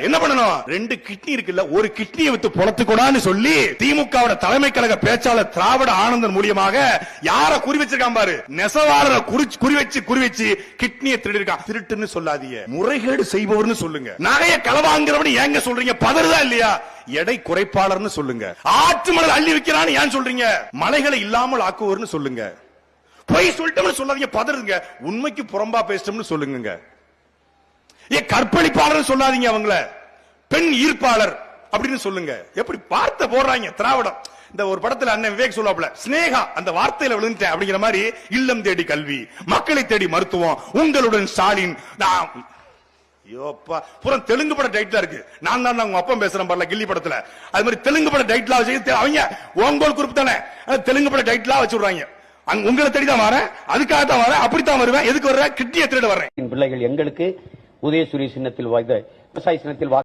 என்ன பண்ணணும்? ரெண்டு கிட்னி இருக்குல்ல ஒரு கிட்னியை வித்து பொழத்துக்கூடான்னு சொல்லி திமுகவோட தலைமை கழக பேச்சாளர் திராவிட ஆனந்தன் மூலியமாக யார குறி வச்சிருக்கான் பாரு? நெசவாளரை குறி குறி வச்சு குறி வச்சு கிட்னியை திருடிருக்கான். திருட்டுன்னு சொல்லாதீங்க. முறைகேடு செய்பவர்னு சொல்லுங்க. நகைய களவாங்கிறவனு ஏங்க சொல்றீங்க? பதறுதா இல்லையா? எடை குறைப்பாளர்னு சொல்லுங்க. ஆற்று மணல் அள்ளி வைக்கிறான்னு ஏன் சொல்றீங்க? மலைகளை இல்லாமல் ஆக்குவர்னு சொல்லுங்க. பொய் சொல்லிட்டோம்னு சொல்லாதீங்க பதறுங்க. உண்மைக்கு புறம்பா பேசிட்டோம்னு சொல்லுங்க ஏ கற்பழிப்பாளர் சொல்லாதீங்க அவங்கள. பெண் ஈர்ப்பாளர் அப்படின்னு சொல்லுங்க. எப்படி வார்த்தை போடுறாங்க திராவிடம். இந்த ஒரு படத்துல அண்ணன் விவேக் சொல்லாப்ல ஸ்னேகா அந்த வார்த்தையில விழுந்துட்டேன் அப்படிங்கிற மாதிரி இல்லம் தேடி கல்வி மக்களை தேடி மருத்துவம் உங்களுடன் ஸ்டாலின். நான் புறம் தெலுங்கு பட டைட்டிலா இருக்கு. நான் தான் உங்க அப்பா பேசுறேன் பாருல கில்லி படத்துல. அது மாதிரி தெலுங்கு பட டைட்டிலா வச்சு அவங்க ஓங்கோல் குரூப் தானே. தெலுங்கு பட டைட்டிலா வச்சுடுறாங்க. அங்க உங்களை தேடி தான் வரேன் அதுக்காக தான் வரேன் அப்படித்தான் வருவேன். எதுக்கு வர்றேன் கிட்னியை திருட வர்றேன் பிள்ளைகள் எங்களுக்கு உதயசூரிய சின்னத்தில் வாய்ந்த விவசாய சின்னத்தில் வாக்கு